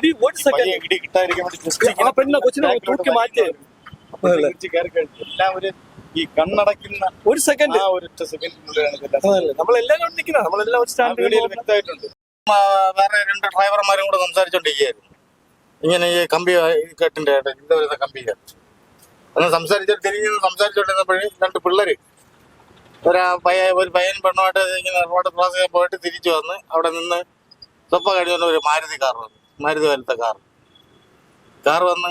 ഇടി ഒരു സെക്കൻഡ് ഇടി കിട്ടാതിരിക്കാൻ വേണ്ടി ആ ഇങ്ങനെ പെണ്ണ കൊച്ചിനെ തൂക്കി മാറ്റി. എല്ലാം ഒരു ഈ കണ്ണടക്കുന്ന ഒരു സെക്കൻഡ് ആ ഒരു ഒറ്റ സെക്കൻഡിനുള്ളിലാണ് നമ്മളെല്ലാവരും നിൽക്കുന്ന നമ്മളെല്ലാം ഒരു ആ സ്റ്റാൻഡ് വീഡിയോയിൽ വ്യക്തമായിട്ടുണ്ട്. വേറെ രണ്ട് ഡ്രൈവർമാരും കൂടെ സംസാരിച്ചോണ്ടിരിക്കുകയായിരുന്നു. ഇങ്ങനെ ഈ കമ്പി കെട്ടിന്റെ ഇത് വരുന്ന കമ്പി അന്ന് സംസാരിച്ചിട്ട് തിരിഞ്ഞ് സംസാരിച്ചോണ്ടിരുന്നപ്പോഴേ രണ്ട് പിള്ളേര്. ഒരു പയ്യ ഒരു പയ്യൻ പെണ്ണുമായിട്ട് ഇങ്ങനെ റോഡ് ക്രോസ് ചെയ്യാൻ പോയിട്ട് തിരിച്ചു വന്ന് അവിടെ നിന്ന് തൊപ്പ കഴിഞ്ഞുകൊണ്ട് ഒരു മാരുതി കാർ വന്നു. മാരുതി പോലത്തെ കാർ. കാർ വന്ന്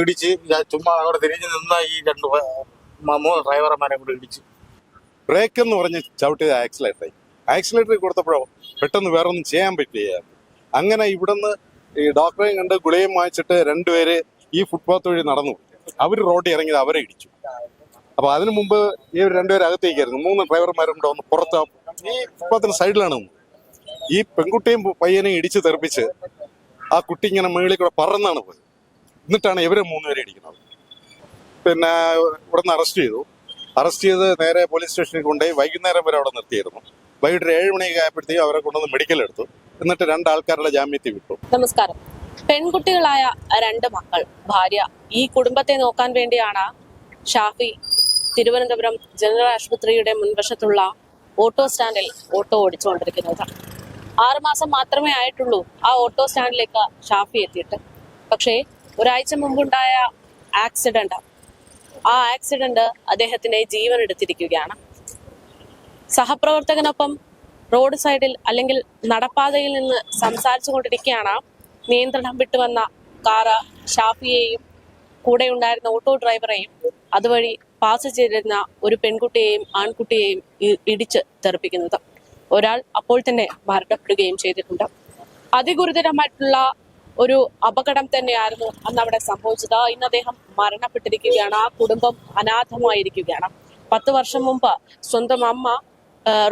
ഇടിച്ച് ചുമ്മാ അവിടെ തിരിഞ്ഞ് നിന്ന ഈ രണ്ട് മൂന്ന് ഡ്രൈവർമാരെ കൂടെ ഇടിച്ച്. ബ്രേക്ക് എന്ന് പറഞ്ഞ് ചവിട്ടിയത് ആക്സിലേറ്റർ ആക്സിലേറ്റർ കൊടുത്തപ്പോഴോ പെട്ടെന്ന് വേറെ ഒന്നും ചെയ്യാൻ പറ്റില്ല. അങ്ങനെ ഇവിടുന്ന് ഈ ഡോക്ടറെയും കണ്ട് ഗുളിയും വാങ്ങിച്ചിട്ട് രണ്ടുപേര് ഈ ഫുട്പാത്ത് വഴി നടന്നു. അവർ റോഡിൽ ഇറങ്ങിയത് അവരെ ഇടിച്ചു. അപ്പൊ അതിനു മുമ്പ് ഈ രണ്ടുപേരും അകത്തേക്കായിരുന്നു മൂന്ന് ഡ്രൈവർമാരും കൂടെ ഒന്ന് പുറത്ത് ഈ ഫുട്പാത്തിന്റെ സൈഡിലാണ് ഈ പെൺകുട്ടിയും പയ്യനെയും ഇടിച്ച് തെറിപ്പിച്ച് ആ കുട്ടി ഇങ്ങനെ മുകളിൽ കൂടെ പറന്നാണ് പോയത്. എന്നിട്ടാണ് ഇവരെ മൂന്നുപേരെ ഇടിക്കുന്നത്. പിന്നെ ഇവിടുന്ന് അറസ്റ്റ് ചെയ്തു. അറസ്റ്റ് ചെയ്ത് നേരെ പോലീസ് സ്റ്റേഷനിൽ കൊണ്ടുപോയി. വൈകുന്നേരം വരെ അവിടെ നിർത്തിയിരുന്നു. വൈകിട്ട് ഏഴ് മണിയൊക്കെ ആയപ്പോഴത്തേക്കും അവരെ കൊണ്ടുവന്ന് മെഡിക്കൽ എടുത്തു. എന്നിട്ട് രണ്ടാൾക്കാരുടെ ജാമ്യത്തിൽ വിട്ടു. നമസ്കാരം. പെൺകുട്ടികളായ രണ്ട് മക്കൾ ഭാര്യ ഈ കുടുംബത്തെ നോക്കാൻ വേണ്ടിയാണ് ഷാഫി തിരുവനന്തപുരം ജനറൽ ആശുപത്രിയുടെ മുൻവശത്തുള്ള ഓട്ടോ സ്റ്റാൻഡിൽ ഓട്ടോ ഓടിച്ചുകൊണ്ടിരിക്കുന്നത്. ആറുമാസം മാത്രമേ ആയിട്ടുള്ളൂ ആ ഓട്ടോ സ്റ്റാൻഡിലേക്ക് ഷാഫി എത്തിയിട്ട്. പക്ഷേ ഒരാഴ്ച മുമ്പുണ്ടായ ആക്സിഡന്റ് ആ ആക്സിഡന്റ് അദ്ദേഹത്തിന്റെ ജീവൻ എടുത്തിരിക്കുകയാണ്. സഹപ്രവർത്തകനൊപ്പം റോഡ് സൈഡിൽ അല്ലെങ്കിൽ നടപ്പാതയിൽ നിന്ന് സംസാരിച്ചു കൊണ്ടിരിക്കുകയാണ് നിയന്ത്രണം വിട്ടുവന്ന കാറ് ഷാഫിയെയും കൂടെ ഉണ്ടായിരുന്ന ഓട്ടോ ഡ്രൈവറെയും അതുവഴി പാസ് ചെയ്തിരുന്ന ഒരു പെൺകുട്ടിയെയും ആൺകുട്ടിയെയും ഇടിച്ച് തെറിപ്പിക്കുന്നത്. ഒരാൾ അപ്പോൾ തന്നെ മരണപ്പെടുകയും ചെയ്തിട്ടുണ്ട്. അതിഗുരുതരമായിട്ടുള്ള ഒരു അപകടം തന്നെയായിരുന്നു അന്ന് അവിടെ സംഭവിച്ചത്. ഇന്ന് അദ്ദേഹം മരണപ്പെട്ടിരിക്കുകയാണ്. ആ കുടുംബം അനാഥമായിരിക്കുകയാണ്. പത്ത് വർഷം മുമ്പ് സ്വന്തം അമ്മ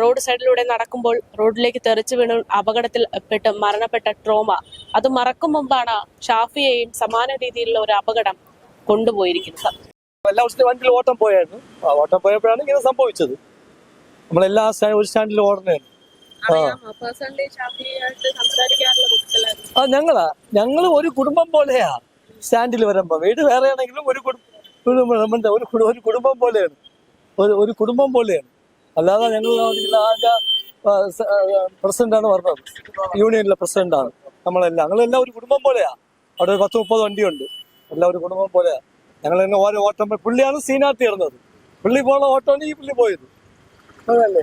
റോഡ് സൈഡിലൂടെ നടക്കുമ്പോൾ റോഡിലേക്ക് തെറിച്ചു വീണു. അപകടത്തിൽ പെട്ട് മരണപ്പെട്ട ട്രോമ. അത് മറക്കും മുമ്പാണ് ഷാഫിയെയും സമാന രീതിയിലുള്ള ഒരു അപകടം കൊണ്ടുപോയിരിക്കുന്നത്. എല്ലാ ദിവസവും വണ്ടിയിൽ ഓട്ടം പോയായിരുന്നു. ഓട്ടം പോയപ്പോഴാണ് ഇങ്ങനെ സംഭവിച്ചത്. നമ്മളെല്ലാ ഒരു സ്റ്റാൻഡിൽ ഓടണായിരുന്നു ആ. ഞങ്ങളാ? ഞങ്ങൾ ഒരു കുടുംബം പോലെയാ. സ്റ്റാൻഡിൽ വരുമ്പോ. വീട് വേറെ ആണെങ്കിലും ഒരു കുടുംബം ഒരു ഒരു കുടുംബം പോലെയാണ്. ഒരു ഒരു കുടുംബം പോലെയാണ്. അല്ലാതെ ഞങ്ങൾ ആകെ പ്രസിഡന്റ് ആണ് പറഞ്ഞത്. യൂണിയനിലെ പ്രസിഡന്റ് ആണ് നമ്മളെല്ലാം. ഞങ്ങളെല്ലാം ഒരു കുടുംബം പോലെയാ. അവിടെ ഒരു പത്ത് മുപ്പത് വണ്ടിയുണ്ട്. എല്ലാം ഒരു കുടുംബം പോലെയാ. ഞങ്ങൾ തന്നെ ഓരോ ഓട്ടം പുള്ളിയാണ് സീനാത്തി ഇറങ്ങുന്നത് പുള്ളി പോണ ഓട്ടമാണ് ഈ പുള്ളി പോയത്. അതല്ലേ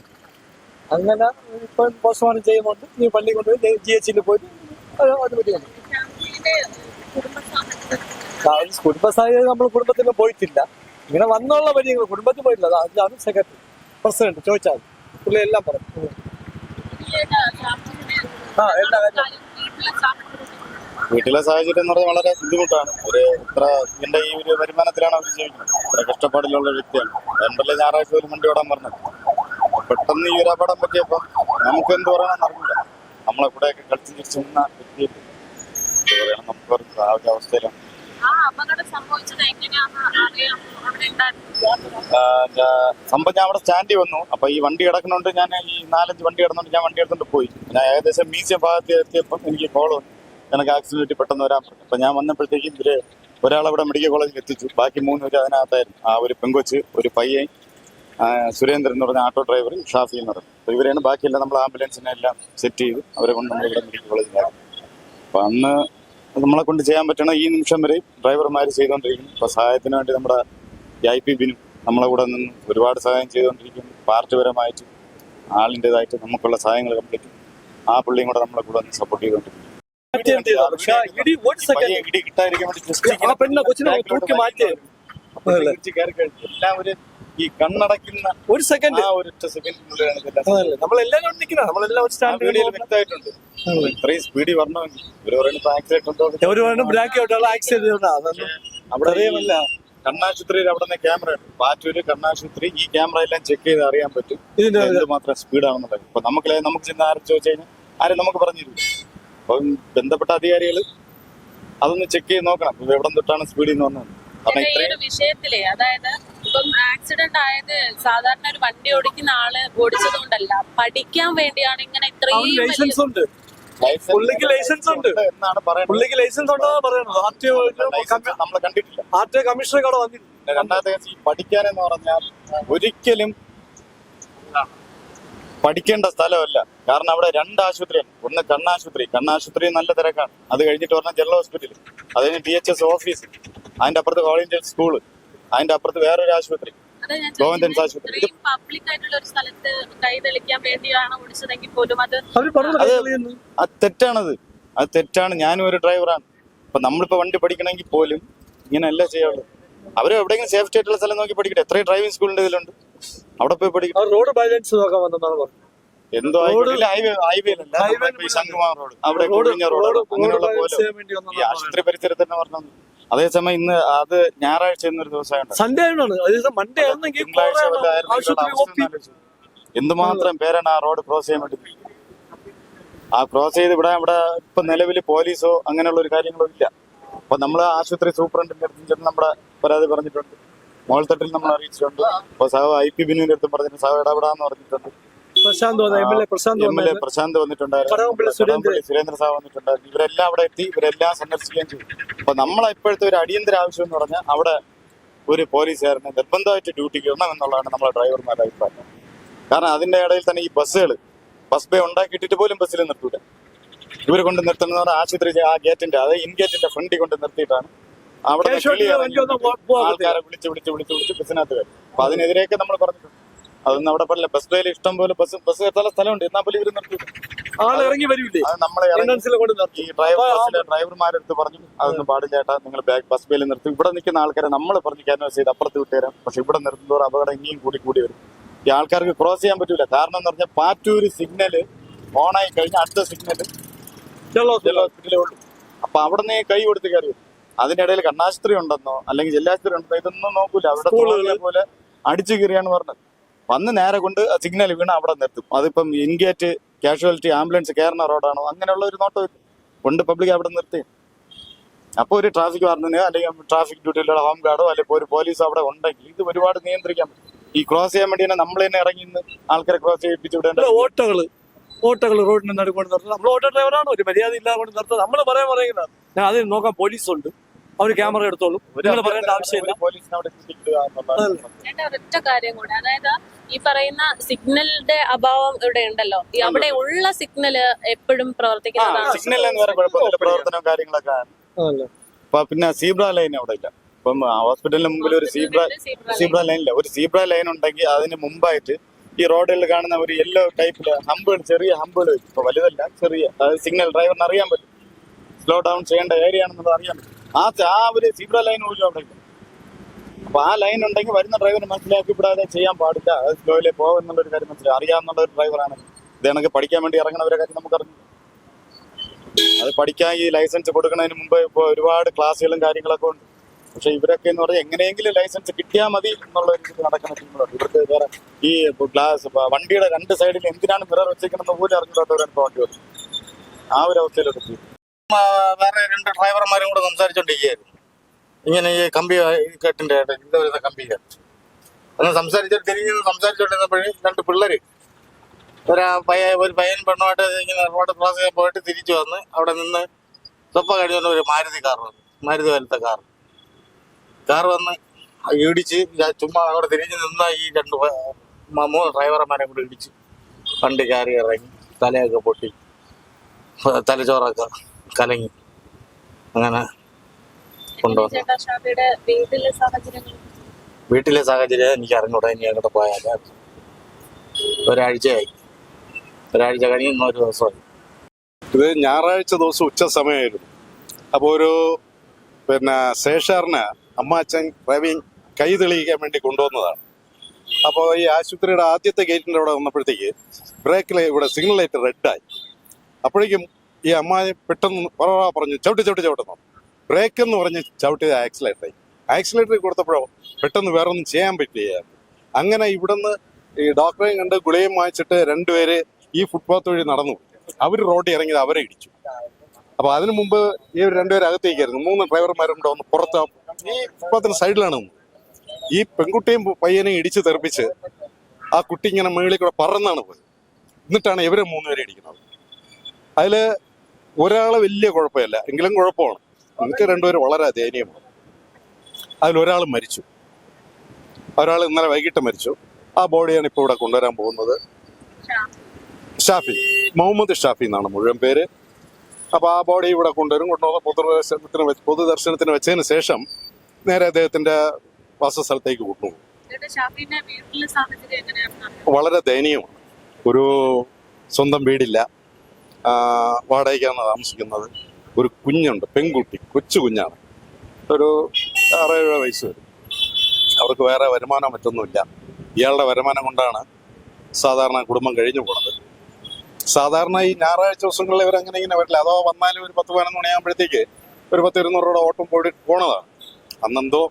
അങ്ങനെ ഇപ്പൊ പോസ്റ്റ്മോർട്ടം ചെയ്യുന്നുണ്ട്. ഈ പള്ളി കൊണ്ടുപോയി ജി എച്ചിൽ പോയിട്ട് അത് പറ്റിയാണ് കുടുംബ നമ്മൾ കുടുംബത്തിൽ പോയിട്ടില്ല. ഇങ്ങനെ വന്നുള്ള വഴി കുടുംബത്തിൽ പോയിട്ടില്ല. അതിലാണ് സെക്രട്ടറി പ്രസിഡന്റ് ചോദിച്ചാൽ. പുള്ളി എല്ലാം പറഞ്ഞു ആ എല്ലാ വീട്ടിലെ സാഹചര്യം എന്ന് പറഞ്ഞാൽ വളരെ ബുദ്ധിമുട്ടാണ്. ഒരു ഇത്ര ഇതിന്റെ ഈ ഒരു വരുമാനത്തിലാണ് അവർ ജീവിക്കുന്നത്. ഇത്ര കഷ്ടപ്പാടിലുള്ള വ്യക്തിയാണ്. അതുകൊണ്ടല്ലേ ഞായറാഴ്ച ഒരു വണ്ടി ഓടാൻ പറഞ്ഞത്. പെട്ടെന്ന് ഈ ഒരു അപകടം പറ്റിയപ്പോ നമുക്ക് എന്ത് പറയണമെന്ന് അറിയില്ല നമ്മളെ കൂടെയൊക്കെ കളിച്ച് തിരിച്ചു നിന്ന വ്യക്തി എന്ത് പറയണം നമുക്ക് പറയുന്നത് ആ ഒരു അവസ്ഥയിലാണ് സംഭവം ഞാൻ അവിടെ സ്റ്റാൻഡിൽ വന്നു. അപ്പൊ ഈ വണ്ടി കിടക്കുന്നുണ്ട് ഞാൻ ഈ നാലഞ്ച് വണ്ടി കിടന്നുണ്ട് ഞാൻ വണ്ടി എടുത്തോണ്ട് പോയി. ഞാൻ ഏകദേശം മ്യൂസിയം ഭാഗത്ത് എത്തിയപ്പോൾ എനിക്ക് കോൾ വന്നു. എനിക്ക് ആക്സിഡന്റ് പറ്റി പെട്ടെന്ന് വരാൻ പറഞ്ഞു. അപ്പൊ ഞാൻ വന്നപ്പോഴത്തേക്കും ഇവർ ഒരാളവിടെ മെഡിക്കൽ കോളേജിൽ എത്തിച്ചു. ബാക്കി മൂന്ന് പേര് അതിനകത്തായിരുന്നു. ആ ഒരു പെങ്കൊച്ച് ഒരു പയ്യൻ സുരേന്ദ്രൻ എന്ന് പറഞ്ഞ ഓട്ടോ ഡ്രൈവർ ഷാഫി എന്ന് പറഞ്ഞു അപ്പോൾ ഇവരെയാണ് ബാക്കിയെല്ലാം നമ്മൾ ആംബുലൻസിനെ എല്ലാം സെറ്റ് ചെയ്ത് അവരെ കൊണ്ട് നമ്മൾ ഇവിടെ മെഡിക്കൽ കോളേജിലാക്കി അപ്പോൾ അന്ന് നമ്മളെ കൊണ്ട് ചെയ്യാൻ പറ്റണ ഈ നിമിഷം വരെ ഡ്രൈവർമാർ ചെയ്തുകൊണ്ടിരിക്കുന്നു അപ്പോൾ സഹായത്തിന് വേണ്ടി നമ്മുടെ ഐ പി ബിനും നമ്മളെ കൂടെ നിന്ന് ഒരുപാട് സഹായം ചെയ്തുകൊണ്ടിരിക്കുന്നു പാർട്ടിപരമായിട്ട് ആളിന്റെതായിട്ട് നമുക്കുള്ള സഹായങ്ങൾ കംപ്ലീറ്റ് ആ പുള്ളിയും കൂടെ നമ്മളെ കൂടെ ഒന്ന് സപ്പോർട്ട് ചെയ്തുകൊണ്ടിരിക്കുന്നു ഇടി കിട്ടാതിരിക്കാൻ വേണ്ടി ഈ കണ്ണടക്കുന്ന ഒരു സെക്കൻഡ് ആ ഒരു സെക്കൻഡിനുള്ളിലാണ് നമ്മളെല്ലാം വീഡിയോയിൽ വ്യക്തമായിട്ടുണ്ട്. ഇത്രയും സ്പീഡിൽ വരണമെങ്കിൽ ഇവർ പറയുന്നത് ആക്സിഡന്റ് ഉണ്ടോ ഒരു വേണം ബ്ലാക്ക് ഔട്ടുള്ള ആക്സിഡന്റ് അതൊന്നും അവിടെ അറിയാമല്ല കണ്ണാശുപത്രിയിൽ അവിടെ നിന്ന് ക്യാമറ ഉണ്ട്. പാറ്റൂര് കണ്ണാശുപത്രി ഈ ക്യാമറ എല്ലാം ചെക്ക് ചെയ്ത് അറിയാൻ പറ്റും. ഇതിന്റെ മാത്രം സ്പീഡാണെന്നുള്ളത് ഇപ്പൊ നമുക്ക് നമുക്ക് ചെന്ന് ആരും ചോദിച്ചു കഴിഞ്ഞാൽ ആരും നമുക്ക് പറഞ്ഞിരുന്നു അപ്പം ബന്ധപ്പെട്ട അധികാരികൾ അതൊന്ന് ചെക്ക് ചെയ്ത് നോക്കണം. ഇപ്പൊ എവിടെ തൊട്ടാണ് സ്പീഡിൽ നിന്ന് വന്നത് കാരണം ഇത്രയും വിഷയത്തിലെ അതായത് ഇപ്പം ആക്സിഡന്റ് ആയത് സാധാരണ ഒരു വണ്ടി ഓടിക്കുന്ന ആൾ ഓടിച്ചതുകൊണ്ടല്ല. പഠിക്കാൻ വേണ്ടിയാണ് ഇങ്ങനെ അവന് ഇത്രയും വലിയ ലൈസൻസ് ഉണ്ട്. പുള്ളിക്ക് ലൈസൻസ് ഉണ്ട്. എന്നാണ് പറയുന്നത്. പുള്ളിക്ക് ലൈസൻസ് ഉണ്ടെന്നാണ് പറയണത് ആർ ടി ലൈസൻസ് നമ്മൾ കണ്ടിട്ടില്ല. ആർ ടി കമ്മീഷണർ അവിടെ രണ്ടാമത്തെ കേസ് ഈ പഠിക്കാനെന്ന് പറഞ്ഞാൽ ഒരിക്കലും പഠിക്കേണ്ട സ്ഥലമല്ല. കാരണം അവിടെ രണ്ട് ആശുപത്രിയാണ് ഒന്ന് കണ്ണാശുപത്രി. കണ്ണാശുപത്രി നല്ല തിരക്കാണ്. അത് കഴിഞ്ഞിട്ട് പറഞ്ഞാൽ ജനറൽ ഹോസ്പിറ്റൽ അത് കഴിഞ്ഞ് ഡി എച്ച് എസ് ഓഫീസ്. അതിന്റെ അപ്പുറത്ത് കോളേജ് സ്കൂൾ അതിന്റെ അപ്പുറത്ത് വേറൊരു ആശുപത്രി. ഗോവിന്ദൻസ് ആശുപത്രി. പബ്ലിക് ആയിട്ടുള്ള ഒരു സ്ഥലത്ത് കൈ തെളിക്കാൻ വേണ്ടിയാണ് ഓടിച്ചതെങ്കിൽ പോലും അത് തെറ്റാണത്. അത് തെറ്റാണ്. ഞാനും ഒരു ഡ്രൈവറാണ്. അപ്പൊ നമ്മളിപ്പോ വണ്ടി പഠിക്കണമെങ്കിൽ പോലും ഇങ്ങനെയല്ല ചെയ്യാവുള്ളൂ. അവർ എവിടെയെങ്കിലും സേഫ്റ്റി ആയിട്ടുള്ള സ്ഥലം നോക്കി പഠിക്കട്ടെ. എത്രയും ഡ്രൈവിംഗ് സ്കൂളിന്റെ ഇതിലുണ്ട്. അവിടെ പോയി പഠിക്കും. റോഡ് ബാലൻസ് നോക്കാൻ വന്നെന്നാണ് പറഞ്ഞത്. എന്തോ ഹൈവേ ഹൈവേയിലല്ല ശംഖുമാർ റോഡ്. അവിടെ റോഡ് അങ്ങനെയുള്ള പോലെ ഈ ആശുപത്രി പരിസരത്ത് തന്നെ പറഞ്ഞു അതേസമയം ഇന്ന് അത് ഞായറാഴ്ച എന്നൊരു ദിവസമാണ് സൺഡേ ആണ് അതേസമയം മൺഡേ ആണെങ്കിൽ. എന്തുമാത്രം പേരാണ് ആ റോഡ് ക്രോസ് ചെയ്യാൻ വേണ്ടി ആ ക്രോസ് ചെയ്ത് ഇവിടെ ഇവിടെ ഇപ്പൊ നിലവിൽ പോലീസോ അങ്ങനെയുള്ള ഒരു കാര്യങ്ങളോ ഇല്ല. അപ്പൊ നമ്മൾ ആശുപത്രി സൂപ്രണ്ടിന്റെ അടുത്തും ചെന്ന് നമ്മുടെ പരാതി പറഞ്ഞിട്ടുണ്ട്. മോൾത്തട്ടിൽ നമ്മൾ അറിയിച്ചിട്ടുണ്ട്. അപ്പൊ സഹ ഐ പി ബിനുവിന്റെ അടുത്തും പറഞ്ഞിട്ടുണ്ട്. സഹ ഇടപെടാന്ന് പറഞ്ഞിട്ടുണ്ട്. Prashanth M L A Prashanth M L A Prashanth വന്നിട്ടുണ്ടായിരുന്നു. സുരേന്ദ്ര സാർ വന്നിട്ടുണ്ടായിരുന്നു ഇവരെല്ലാം അവിടെ എത്തി ഇവരെല്ലാം സന്ദർശിക്കുകയും ചെയ്തു. അപ്പൊ നമ്മളെ ഇപ്പോഴത്തെ ഒരു അടിയന്തര ആവശ്യം എന്ന് പറഞ്ഞാൽ അവിടെ ഒരു പോലീസുകാരന് നിർബന്ധമായിട്ട് ഡ്യൂട്ടിക്ക് ഇടണം എന്നുള്ളതാണ് നമ്മളെ ഡ്രൈവർമാരുടെ അഭിപ്രായം. കാരണം അതിന്റെ ഇടയിൽ തന്നെ ഈ ബസ്സുകൾ ബസ് ബേ ഉണ്ടാക്കിയിട്ടിട്ട് പോലും ബസ്സിൽ നിർത്തൂല. ഇവർ കൊണ്ട് നിർത്തുന്നത് പറഞ്ഞാൽ ആശുപത്രി ആ ഗേറ്റിന്റെ അതായത് ഇൻ ഗേറ്റിന്റെ ഫ്രണ്ടിൽ കൊണ്ട് നിർത്തിയിട്ടാണ്. അവിടെ ആൾക്കാരെ വിളിച്ച് വിളിച്ച് വിളിച്ച് വിളിച്ച് ബസ്സിനകത്ത് വരും അപ്പൊ അതിനെതിരെയൊക്കെ നമ്മൾ പറഞ്ഞിട്ടുണ്ട്. അതൊന്നും അവിടെ പറ്റില്ല. ബസ് ഡ്രൈവർ ഇഷ്ടം പോലെ ബസ് ബസ് കയറ്റാനുള്ള സ്ഥലമുണ്ട്. എന്നാൽ പോലും ഇവർ നിർത്തി ആൾ ഇറങ്ങി വരില്ലേ നമ്മളെ ഈ ഡ്രൈവർ ഡ്രൈവർമാരെടുത്ത് പറഞ്ഞു അതൊന്നും പാടില്ല ചേട്ടാ നിങ്ങൾ ബാക്ക് ബസ് ബേയിൽ നിർത്തി. ഇവിടെ നിൽക്കുന്ന ആൾക്കാരെ നമ്മൾ പറഞ്ഞു ക്യാൻവാസ് ചെയ്ത് അപ്പുറത്ത് വിട്ടുതരാം പക്ഷെ ഇവിടെ നിർത്തുന്നവർ അപകടം ഇനിയും കൂടി കൂടി വരും. ഈ ആൾക്കാർക്ക് ക്രോസ് ചെയ്യാൻ പറ്റൂല. കാരണം എന്ന് പറഞ്ഞാൽ പാറ്റൂര് സിഗ്നൽ ഓണായി കഴിഞ്ഞ അടുത്ത സിഗ്നൽ ജില്ലാ ഹോസ്പിറ്റലേ ഉള്ളൂ. അപ്പൊ അവിടെ നിന്ന് കൈ കൊടുത്ത് കയറി. അതിന്റെ ഇടയിൽ കണ്ണാശുപത്രി ഉണ്ടെന്നോ അല്ലെങ്കിൽ ജില്ലാശുപത്രി ഉണ്ടെന്നോ ഇതൊന്നും നോക്കൂല. അവിടെ പോലെ അടിച്ചു കയറിയാണ് പറഞ്ഞത്. വന്ന് നേരെ കൊണ്ട് സിഗ്നൽ വീണ് അവിടെ നിർത്തും. അതിപ്പം ഇൻഗേറ്റ് കാഷ്വാലിറ്റി ആംബുലൻസ് കയറുന്ന റോഡാണോ അങ്ങനെയുള്ള ഒരു നോട്ടം ഇല്ല. കൊണ്ട് പബ്ലിക് അവിടെ നിർത്തി. അപ്പോൾ ഒരു ട്രാഫിക് വാർഡിന് അല്ലെങ്കിൽ ട്രാഫിക് ഡ്യൂട്ടിയിലുള്ള ഹോം ഗാർഡോ അല്ലെങ്കിൽ ഒരു പോലീസോ അവിടെ ഉണ്ടെങ്കിൽ ഇത് ഒരുപാട് നിയന്ത്രിക്കാൻ പറ്റും. ഈ ക്രോസ് ചെയ്യാൻ വേണ്ടി തന്നെ നമ്മൾ തന്നെ ഇറങ്ങി നിന്ന് ആൾക്കാരെ ക്രോസ് ചെയ്യിപ്പിച്ചു വിടേണ്ട ഓട്ടോകൾ ഓട്ടോകൾ ഓട്ടോകൾ റോഡിന് നടുക്കൊണ്ട് നിർത്തുന്നത്. നമ്മൾ ഓട്ടോ ഡ്രൈവറാണ് ഒരു മര്യാദ ഇല്ലാതെ കൊണ്ട് നിർത്തുന്നത്. നമ്മൾ പറയാൻ പറയുന്നത് ഞാൻ അതിന് നോക്കാൻ പോലീസുണ്ട് അവർ ക്യാമറ എടുത്തോളും. നിങ്ങൾ പറയേണ്ട ആവശ്യമില്ല. ഒരൊറ്റ കാര്യം കൂടെ. അതായത് ഈ പറയുന്ന സിഗ്നലിന്റെ അഭാവം ഇവിടെ ഉണ്ടല്ലോ. ഈ അവിടെ ഉള്ള സിഗ്നൽ എപ്പോഴും പ്രവർത്തിക്കുന്നതാണ്. സിഗ്നൽ എന്ന് വേറെ പ്രവർത്തനം കാര്യങ്ങളൊക്കെ. അപ്പൊ പിന്നെ സീബ്ര ലൈൻ അവിടെ ഇല്ല. ഇപ്പം ഹോസ്പിറ്റലിന് മുമ്പിൽ ഒരു സീബ്ര സീബ്ര ലൈൻ. ഇല്ല ഒരു സീബ്ര ലൈൻ ഉണ്ടെങ്കിൽ അതിന് മുമ്പായിട്ട് ഈ റോഡിൽ കാണുന്ന ഒരു യെല്ലോ ടൈപ്പിൽ ഹമ്പുകൾ ചെറിയ ഹമ്പുകൾ ഇപ്പൊ വലുതല്ല ചെറിയ. അതായത് സിഗ്നൽ ഡ്രൈവറിന് അറിയാൻ പറ്റും. സ്ലോ ഡൗൺ ചെയ്യേണ്ട ഏരിയ ആണെന്നുള്ളത് അറിയാൻ പറ്റും. ആ ആ ഒരു സീബ്ര ലൈൻ പോലും അവിടെ ഇല്ല. അപ്പൊ ആ ലൈൻ ഉണ്ടെങ്കിൽ വരുന്ന ഡ്രൈവറിന് മനസ്സിലാക്കി വിടാതെ ചെയ്യാൻ പാടില്ല. അത് സ്ലോയിലേ പോകുന്നുള്ള ഒരു കാര്യം മനസ്സിലായി. അറിയാവുന്ന ഒരു ഡ്രൈവറാണ് ഇത് കണക്ക് പഠിക്കാൻ വേണ്ടി ഇറങ്ങുന്നവരെ കാര്യം നമുക്കറിഞ്ഞു അത് പഠിക്കാൻ ഈ ലൈസൻസ് കൊടുക്കുന്നതിന് മുമ്പ് ഇപ്പോൾ ഒരുപാട് ക്ലാസ്സുകളും കാര്യങ്ങളൊക്കെ ഉണ്ട്. പക്ഷെ ഇവരൊക്കെ എന്ന് പറഞ്ഞാൽ എങ്ങനെയെങ്കിലും ലൈസൻസ് കിട്ടിയാൽ മതി എന്നുള്ള ഇത് നടക്കുന്ന ടീമുകളുണ്ട് ഇവർക്ക് വേറെ ഈ ഗ്ലാസ് വണ്ടിയുടെ രണ്ട് സൈഡിൽ എന്തിനാണ് മിറർ വെച്ചേക്കുന്നത് പോലും അറിഞ്ഞില്ലാത്തവരാണ് ഇപ്പോൾ വണ്ടി വന്നത് ആ ഒരു അവസ്ഥയിലോട്ട് വേറെ രണ്ട് ഡ്രൈവർമാരും കൂടെ സംസാരിച്ചോണ്ടിരിക്കുകയായിരുന്നു. ഇങ്ങനെ ഈ കമ്പി കെട്ടിന്റെ ഇത് വരുന്ന കമ്പി അന്ന് സംസാരിച്ചിട്ട് തിരിഞ്ഞ് സംസാരിച്ചോണ്ടിരുന്നപ്പോഴേ രണ്ട് പിള്ളേര് ഒരു പയ്യ ഒരു പയ്യൻ പെണ്ണുമായിട്ട് ഇങ്ങനെ റോഡ് ക്രോസ് പോയിട്ട് തിരിച്ചു വന്ന് അവിടെ നിന്ന് തൊപ്പ കഴിഞ്ഞുകൊണ്ട് ഒരു മാരുതി കാർ വന്നു മാരുതി വലത്തെ കാർ. കാർ വന്ന് ഇടിച്ച് ചുമ്മാ അവിടെ തിരിഞ്ഞ് നിന്ന ഈ രണ്ട് മൂന്ന് ഡ്രൈവർമാരെ കൂടെ ഇടിച്ച് വണ്ടി കയറി ഇറങ്ങി തലയൊക്കെ പൊട്ടി തലച്ചോറൊക്കെ കലങ്ങി. അങ്ങനെ കൊണ്ടുവന്നു വീട്ടിലെ സാഹചര്യം എനിക്ക് അറിഞ്ഞൂടാ ഇനി അങ്ങോട്ട് പോയാൽ ഒരാഴ്ചയായി. ഒരാഴ്ച കഴിഞ്ഞ് ഇന്നൊരു ഒരു ദിവസമായി. ഇത് ഞായറാഴ്ച ദിവസം ഉച്ച സമയമായിരുന്നു. അപ്പോൾ ഒരു പിന്നെ ശേഷാറിന് അമ്മാച്ചൻ ഡ്രൈവിംഗ് കൈ തെളിയിക്കാൻ വേണ്ടി കൊണ്ടുവന്നതാണ്. അപ്പോൾ ഈ ആശുപത്രിയുടെ ആദ്യത്തെ ഗേറ്റിന്റെ അവിടെ വന്നപ്പോഴത്തേക്ക് ബ്രേക്കിൽ ഇവിടെ സിഗ്നൽ ലൈറ്റ് റെഡായി. അപ്പോഴേക്കും ഈ അമ്മായി പെട്ടെന്ന് പറ പറഞ്ഞു ചവിട്ടി ചവിട്ടി ചവിട്ടുന്നു. ബ്രേക്ക് എന്ന് പറഞ്ഞ് ചവിട്ടിയത് ആക്സിലേറ്ററായി. ആക്സിലേറ്ററിൽ കൊടുത്തപ്പോഴോ പെട്ടെന്ന് വേറെ ഒന്നും ചെയ്യാൻ പറ്റില്ല. അങ്ങനെ ഇവിടുന്ന് ഈ ഡോക്ടറെയും കണ്ട് ഗുളികയും വാങ്ങിച്ചിട്ട് രണ്ടുപേര് ഈ ഫുട്പാത്ത് വഴി നടന്നു. അവർ റോഡിൽ ഇറങ്ങിയത് അവരെ ഇടിച്ചു. അപ്പൊ അതിനു മുമ്പ് ഈ രണ്ടുപേരും അകത്തേക്കായിരുന്നു. മൂന്ന് ഡ്രൈവർമാരും കൂടെ ഒന്ന് പുറത്ത് ഈ ഫുട്പാത്തിന് സൈഡിലാണ് ഈ പെൺകുട്ടിയും പയ്യനെയും ഇടിച്ച് തെറിപ്പിച്ച് ആ കുട്ടി ഇങ്ങനെ മുകളിൽ കൂടെ പറന്നാണ് പോയത്. എന്നിട്ടാണ് ഇവരെ മൂന്നുപേരെ ഇടിക്കുന്നത്. അതിൽ ഒരാളെ വലിയ കുഴപ്പമില്ല. എങ്കിലും കുഴപ്പമാണ്. എനിക്ക് രണ്ടുപേരും വളരെ ദയനീയമാണ്. അതിലൊരാൾ മരിച്ചു. ഒരാൾ ഇന്നലെ വൈകിട്ട് മരിച്ചു. ആ ബോഡിയാണ് ഇപ്പോൾ ഇവിടെ കൊണ്ടുവരാൻ പോകുന്നത്. ഷാഫി മുഹമ്മദ് ഷാഫി എന്നാണ് മുഴുവൻ പേര്. അപ്പോൾ ആ ബോഡി ഇവിടെ കൊണ്ടുവരും. കൊണ്ടുവന്ന് പൊതുദർശനത്തിന് വെച്ച് പൊതുദർശനത്തിന് വെച്ചതിന് ശേഷം നേരെ അദ്ദേഹത്തിന്റെ വാസസ്ഥലത്തേക്ക് കൊണ്ടുപോകും. വളരെ ദയനീയമാണ്. ഒരു സ്വന്തം വീടില്ല. വാടകയ്ക്കാണ് താമസിക്കുന്നത്. ഒരു കുഞ്ഞുണ്ട് പെൺകുട്ടി കൊച്ചു കുഞ്ഞാണ്. ഒരു ആറേഴ് വയസ്സ് വരും. അവർക്ക് വേറെ വരുമാനം മറ്റൊന്നുമില്ല. ഇയാളുടെ വരുമാനം കൊണ്ടാണ് സാധാരണ കുടുംബം കഴിഞ്ഞു പോണത്. സാധാരണ ഈ ഞായറാഴ്ച ദിവസങ്ങളിൽ ഇവർ അങ്ങനെ ഇങ്ങനെ വരില്ല. അഥവാ വന്നാലും ഒരു പത്ത് പതിനൊന്ന് മണിയാകുമ്പോഴത്തേക്ക് ഒരു പത്ത് ഇരുന്നൂറ് രൂപയുടെ ഓട്ടം പോയി പോണതാണ്. അന്നെന്തോ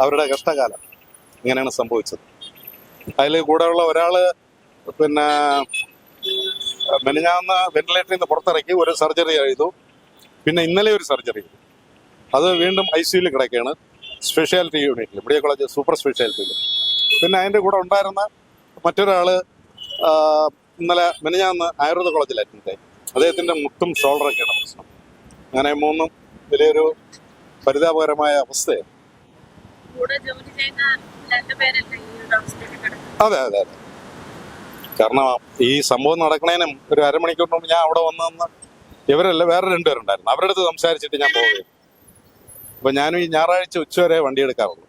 അവരുടെ കഷ്ടകാലം. ഇങ്ങനെയാണ് സംഭവിച്ചത്. അതിൽ കൂടെയുള്ള ഒരാൾ പിന്നെ മെനിഞ്ഞാന്ന് വെന്റിലേറ്ററിൽ നിന്ന് പുറത്തിറക്കി ഒരു സർജറി ചെയ്തു. പിന്നെ ഇന്നലെ ഒരു സർജറി. അത് വീണ്ടും ഐ സിയുയിൽ കിടക്കുകയാണ്. സ്പെഷ്യാലിറ്റി യൂണിറ്റിൽ മെഡിക്കൽ കോളേജ് സൂപ്പർ സ്പെഷ്യാലിറ്റിയിൽ പിന്നെ അതിന്റെ കൂടെ ഉണ്ടായിരുന്ന മറ്റൊരാൾ ഇന്നലെ മിനിഞ്ഞാന്ന് ആയുർവേദ കോളേജിൽ അഡ്മിറ്റ് ആയി. അദ്ദേഹത്തിന്റെ മുട്ടും ഷോൾഡറൊക്കെയാണ് പ്രശ്നം. അങ്ങനെ മൂന്നും വലിയൊരു പരിതാപകരമായ അവസ്ഥയാണ്. അതെ അതെ അതെ. കാരണം ഈ സംഭവം നടക്കണേനും ഒരു അരമണിക്കൂർ മുമ്പ് ഞാൻ അവിടെ വന്നു ഇവരല്ല വേറെ രണ്ടുപേരുണ്ടായിരുന്നു. അവരുടെ അടുത്ത് സംസാരിച്ചിട്ട് ഞാൻ പോവുകയും. അപ്പൊ ഞാനും ഈ ഞായറാഴ്ച ഉച്ചവരെ വണ്ടി എടുക്കാറുള്ളൂ.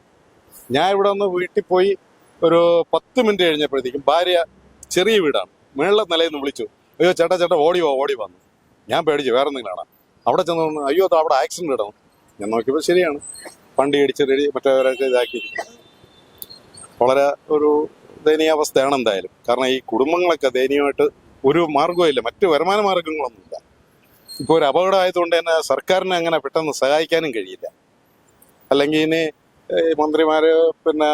ഞാൻ ഇവിടെ ഒന്ന് വീട്ടിൽ പോയി ഒരു പത്ത് മിനിറ്റ് കഴിഞ്ഞപ്പോഴത്തേക്കും ഭാര്യ ചെറിയ വീടാണ്. മേളിലെ നിലയിൽ നിന്ന് വിളിച്ചു അയ്യോ ചേട്ടാ ചേട്ടാ ഓടി വാ ഓടി വന്നു. ഞാൻ പേടിച്ചു വേറെ എന്തെങ്കിലാണ് അവിടെ ചെന്ന് അയ്യോ അവിടെ ആക്സിഡന്റ് ഇടണം. ഞാൻ നോക്കിയപ്പോൾ ശരിയാണ്. വണ്ടി ഇടിച്ച് റെഡി മറ്റവരൊക്കെ ഇതാക്കി വളരെ ഒരു ദയനീയാവസ്ഥയാണ് എന്തായാലും. കാരണം ഈ കുടുംബങ്ങളൊക്കെ ദയനീയമായിട്ട് ഒരു മാർഗവും ഇല്ല മറ്റ് വരുമാന മാർഗങ്ങളൊന്നുമില്ല ഇപ്പോൾ ഒരു അപകടമായതുകൊണ്ട് തന്നെ സർക്കാരിനെ അങ്ങനെ പെട്ടെന്ന് സഹായിക്കാനും കഴിയില്ല. അല്ലെങ്കിൽ ഇനി മന്ത്രിമാര് പിന്നെ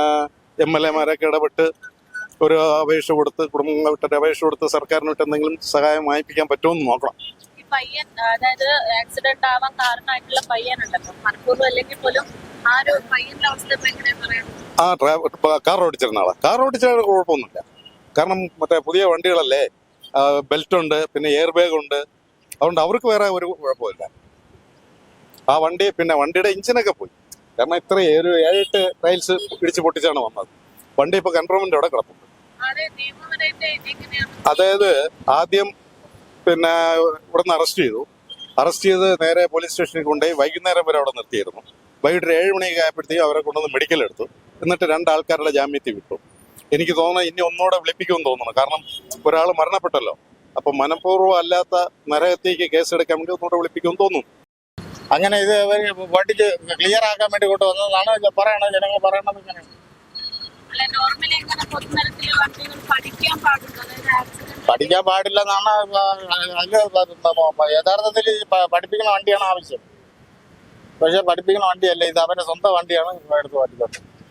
എം എൽ എമാരൊക്കെ ഇടപെട്ട് ഒരു അപേക്ഷ കൊടുത്ത് കുടുംബങ്ങളെ വിട്ടൊരു അപേക്ഷ കൊടുത്ത് സർക്കാരിന് വിട്ട് എന്തെങ്കിലും സഹായം വാങ്ങിപ്പിക്കാൻ പറ്റുമെന്ന് നോക്കണം. പയ്യൻ അതായത് ആക്സിഡന്റ് ആവാൻ കാരണമായിട്ടുള്ള പയ്യനുണ്ടല്ലോ. മനഃപൂർവം അല്ലെങ്കിൽ പോലും ആ ഒരു പയ്യന്റെ അവസ്ഥ ആ കാർ ഓടിച്ചിരുന്ന ആളാ. കാർ ഓടിച്ച കുഴപ്പമൊന്നുമില്ല. കാരണം മറ്റേ പുതിയ വണ്ടികളല്ലേ? ബെൽറ്റ് ഉണ്ട് പിന്നെ എയർ ബാഗ് ഉണ്ട് അതുകൊണ്ട് അവർക്ക് വേറെ ഒരു കുഴപ്പമില്ല. ആ വണ്ടി പിന്നെ വണ്ടിയുടെ എഞ്ചിനൊക്കെ പോയി. കാരണം ഇത്ര ഒരു ഏഴെട്ട് ടൈൽസ് ഇടിച്ചു പൊട്ടിച്ചാണ് വന്നത്. വണ്ടി ഇപ്പൊ കൺട്രോൾമെന്റ് അവിടെ കിടപ്പുണ്ട്. അതായത് ആദ്യം പിന്നെ ഇവിടുന്ന് അറസ്റ്റ് ചെയ്തു. അറസ്റ്റ് ചെയ്ത് നേരെ പോലീസ് സ്റ്റേഷനിൽ കൊണ്ടുപോയി വൈകുന്നേരം വരെ അവിടെ നിർത്തിയിരുന്നു. വൈകിട്ട് ഒരു ഏഴ് മണിയൊക്കെ ആയപ്പോഴത്തേക്കും അവരെ കൊണ്ടുവന്ന് മെഡിക്കൽ എടുത്തു. എന്നിട്ട് രണ്ടാൾക്കാരുടെ ജാമ്യത്തിൽ വിട്ടു. എനിക്ക് തോന്നുന്നു ഇനി ഒന്നുകൂടെ വിളിപ്പിക്കുമെന്ന് തോന്നുന്നു. കാരണം ഒരാൾ മരണപ്പെട്ടല്ലോ. അപ്പൊ മനഃപൂർവം അല്ലാത്ത നരകത്തേക്ക് കേസെടുക്കാൻ വേണ്ടി ഒന്നുകൂടെ വിളിപ്പിക്കുമെന്ന് തോന്നുന്നു. അങ്ങനെ ഇത് വണ്ടിക്ക് ക്ലിയർ ആക്കാൻ വേണ്ടി കൊണ്ടുവന്നതാണ്. പറയണത് ജനങ്ങൾ പറയണത് ഇങ്ങനെയാണ് പഠിക്കാൻ പാടില്ല എന്നാണ് യഥാർത്ഥത്തിൽ പഠിപ്പിക്കുന്ന വണ്ടിയാണ് ആവശ്യം. പക്ഷെ പഠിപ്പിക്കുന്ന വണ്ടിയല്ല ഇത് അവന്റെ സ്വന്തം വണ്ടിയാണ് എടുത്ത് പഠിക്കുന്നത്